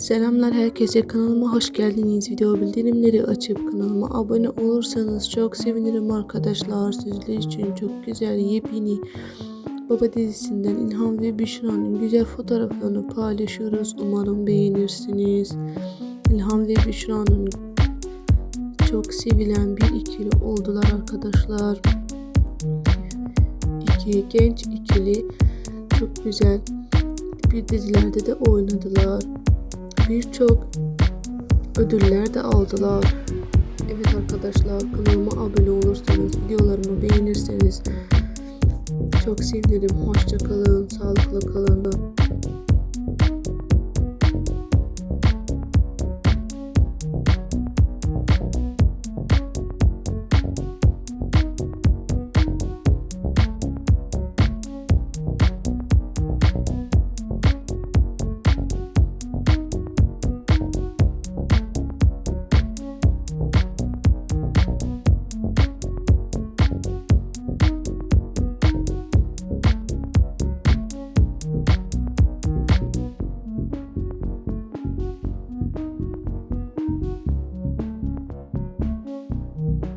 Selamlar herkese kanalıma hoş geldiniz. Video bildirimleri açıp kanalıma abone olursanız çok sevinirim arkadaşlar. Sizler için çok güzel yepyeni Baba dizisinden İlhan ve Büşra'nın güzel fotoğraflarını paylaşıyoruz. Umarım beğenirsiniz. İlhan ve Büşra'nın çok sevilen bir ikili oldular arkadaşlar. İki genç ikili çok güzel bir dizilerde de oynadılar birçok ödüller de aldılar. Evet arkadaşlar kanalıma abone olursanız, videolarımı beğenirseniz çok sevinirim. Hoşça kalın, sağlıklı kalın.